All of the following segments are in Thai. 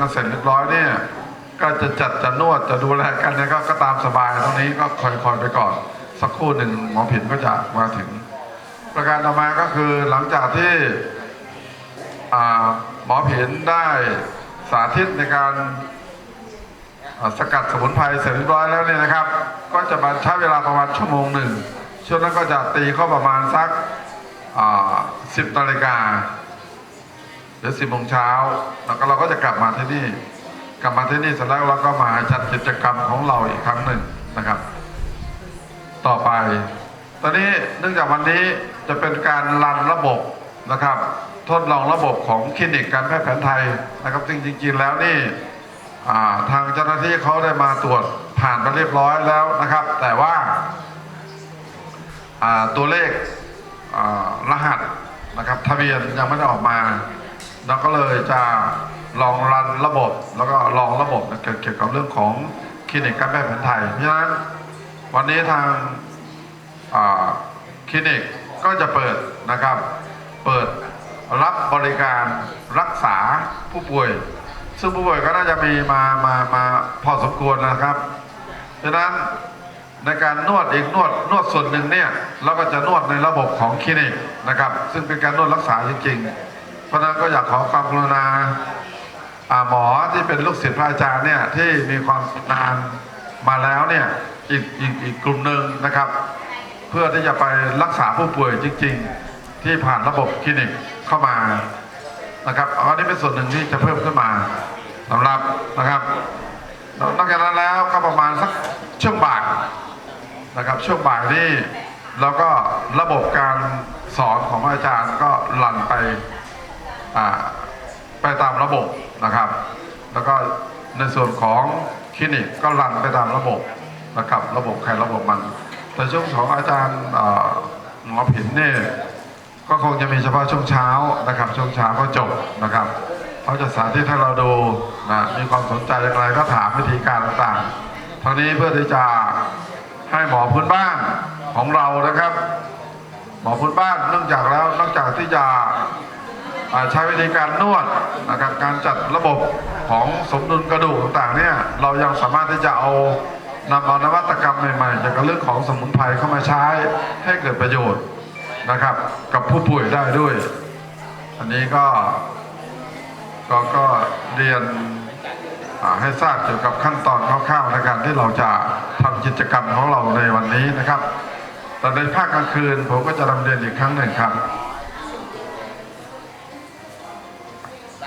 กันเสร็จเรียบร้อยเนี่ยก็จะจัดจะนวดจะดูแลกันเนี่ยก็ก็ตามสบายตรงนี้ก็คอยคอยไปก่อน สักครู่หนึ่งหมอผินก็จะมาถึง ประการต่อมาก็คือหลังจากที่หมอผินได้สาธิตในการสกัดสมุนไพรเสร็จเรียบร้อยแล้วเนี่ยนะครับ ก็จะมาใช้เวลาประมาณชั่วโมงหนึ่งช่วงนั้นก็จะตีเข้าประมาณสักสิบนาฬิกา หรือสิบโมงเช้าแล้วก็เราก็จะกลับมาที่นี่ กลับมาที่นี่เสร็จแล้วเราก็มาจัดกิจกรรมของเราอีกครั้งหนึ่งนะครับ ต่อไป ตอนนี้เนื่องจากวันนี้จะเป็นการรันระบบนะครับ ทดลองระบบของคลินิกการแพทย์แผนไทยนะครับจริงๆแล้วนี่ทางเจ้าหน้าที่เขาได้มาตรวจผ่านไปเรียบร้อยแล้วนะครับ แต่ว่าตัวเลขรหัสนะครับทะเบียนยังไม่ได้ออกมา เราก็เลยจะลองรันระบบ แล้วก็ลองระบบเกี่ยวกับเรื่องของคลินิกการแพทย์แผนไทย เพราะฉะนั้นวันนี้ทางคลินิกก็จะเปิดนะครับ เปิดรับบริการรักษาผู้ป่วย ซึ่งผู้ป่วยก็น่าจะมีมามามาพอสมควรนะครับฉะนั้นในการนวดอีกนวดนวดส่วนหนึ่งเนี่ยเราก็จะนวดในระบบของคลินิกนะครับ ซึ่งเป็นการนวดรักษาจริงๆ เพราะนั้นก็อยากขอความกรุณาหมอที่เป็นลูกศิษย์พระอาจารย์เนี่ยที่มีความนานมาแล้วเนี่ยอีกอีกอีกกลุ่มหนึ่งนะครับ เพื่อที่จะไปรักษาผู้ป่วยจริง ๆ ที่ผ่านระบบคลินิกเข้ามานะครับอันนี้เป็นส่วนหนึ่งที่จะเพิ่มขึ้นมาสำหรับนะครับนอกจากนั้นแล้วก็ประมาณสักช่วงบ่ายนะครับช่วงบ่ายนี่แล้วก็ระบบการสอนของอาจารย์ก็หลั่นไป ไปตามระบบนะครับ แล้วก็ในส่วนของคลินิกก็รันไปตามระบบนะครับ ระบบใครระบบมัน แต่ช่วงของอาจารย์หมอผินเนี่ยก็คงจะมีเฉพาะช่วงเช้านะครับ ช่วงเช้าก็จบนะครับเขาจะสาธิตให้เราดูนะมีความสนใจอย่างไรก็ถามวิธีการต่างๆทั้งนี้เพื่อที่จะให้หมอพื้นบ้านของเรานะครับ หมอพื้นบ้านเนื่องจากแล้วนอกจากที่จะ ใช้วิธีการนวดนะครับการจัดระบบของสมดุลกระดูกต่างๆเนี่ยเรายังสามารถที่จะเอานำเอานวัตกรรมใหม่ๆเกี่ยวกับเรื่องของสมุนไพรเข้ามาใช้ให้เกิดประโยชน์นะครับ กับผู้ป่วยได้ด้วย อันนี้ก็ก็ก็เรียนให้ทราบเกี่ยวกับขั้นตอนคร่าวๆในการที่เราจะทำกิจกรรมของเราในวันนี้นะครับ แต่ในภาคกลางคืนผมก็จะนำเรียนอีกครั้งหนึ่งครับ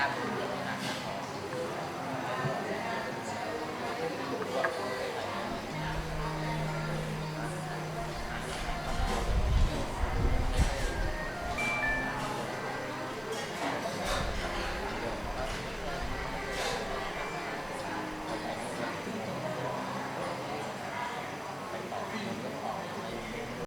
ครับ